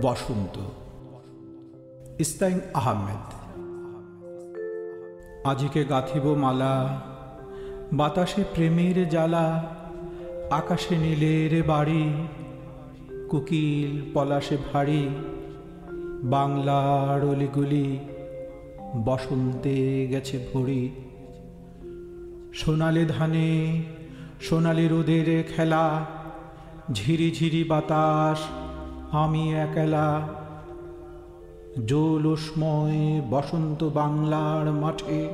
বসন্ত। ইস্তাইন আহমেদ। আজিকে গাথিব মালা, বাতাসে প্রেমের জ্বালা, আকাশে নীলের বাড়ি, কুকিল পলাশে ভারী, বাংলার অলিগুলি, বসন্তে গেছে ভরি। সোনালি ধানে, সোনালি রোদের খেলা ঝিরি ঝিরি বাতাস আমি একলা। জৌলসময় বসন্ত বাংলার মাঠে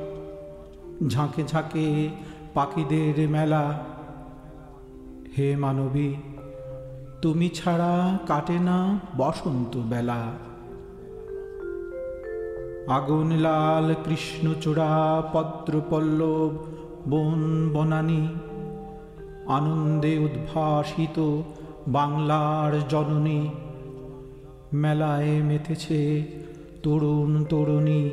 ঝাঁকে ঝাঁকে পাখিদের মেলা। হে মানবী, তুমি ছাড়া কাটে না বসন্ত বেলা। আগুন লাল কৃষ্ণচূড়া পদ্মপল্লব বন বনানী, আনন্দে উদ্ভাসিত বাংলার জননী। মেলায় মেতেছে তরুণ তরুণী।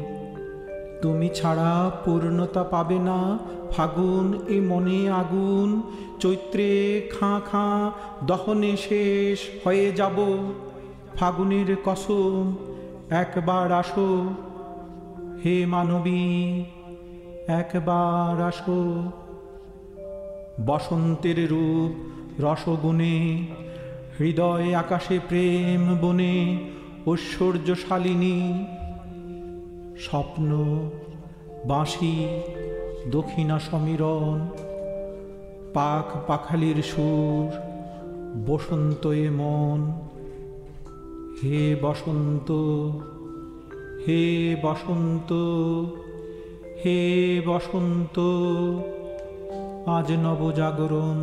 তুমি ছাড়া পূর্ণতা পাবে না ফাগুন এ মনে আগুন। চৈত্রে খাঁ খাঁ দহনে শেষ হয়ে যাব। ফাগুনের কসম একবার আসো। হে মানবী, একবার আসো। বসন্তের রূপ রসগুণে হৃদয় আকাশে প্রেম বনে, ঐশ্বর্যশালিনী, স্বপ্ন, বাঁশি, দক্ষিণা সমীরণ, পাক পাখালির সুর, বসন্ত এ মন। হে বসন্ত হে বসন্ত হে বসন্ত, আজ নবজাগরণ।